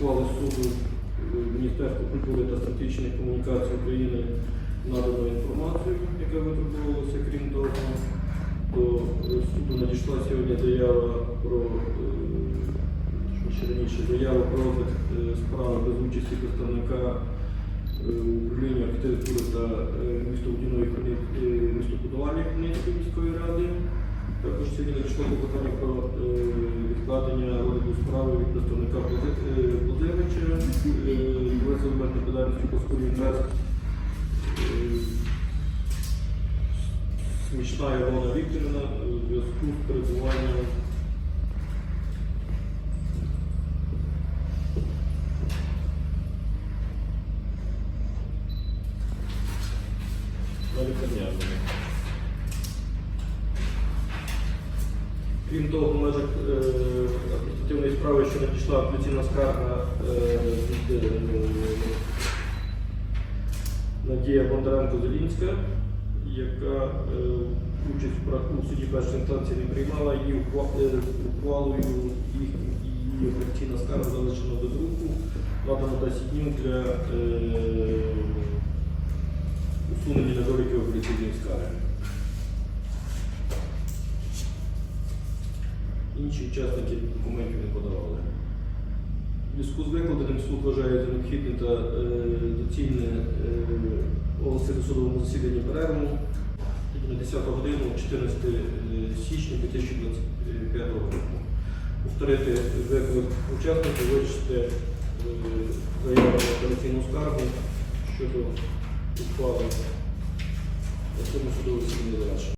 ухвали суду е, Міністерства культури та стратегічних комунікацій України надано інформацію, яка витребувалася. Крім того, до е, суду надійшла сьогодні заява про е, що раніше заява про розгляд справи без участі представника управління архітектури та містобудівної містобудування Хмельницької міської ради. Також сьогодні надійшло клопотання про відкладення розгляду справи від представника Плозе- е, Паскові Інвест. Е, Смішна Ілона Вікторівна е, у зв'язку з перебуванням на лікарняному. Крім того, в межах е, адміністративної справи, що надійшла апеляційна скарга е, е, Надія Бондаренко-Зелінська, яка е, участь у суді першої інстанції не приймала, її ухва- е, ухвалою її апеляційна скарга залишена до друку, надано 10 днів для е, усунення недоліків апеляційної скарги. Інші учасники документів не подавали. Зв'язку з викладеним суд вважає за необхідне та е, доцільне е, оголосити судовому засіданні перерву на 10 годину 14 січня 2025 року. Повторити виклик учасників, вирішити е, заяву на апеляційну скаргу щодо ухвали судовому засіданні завершення.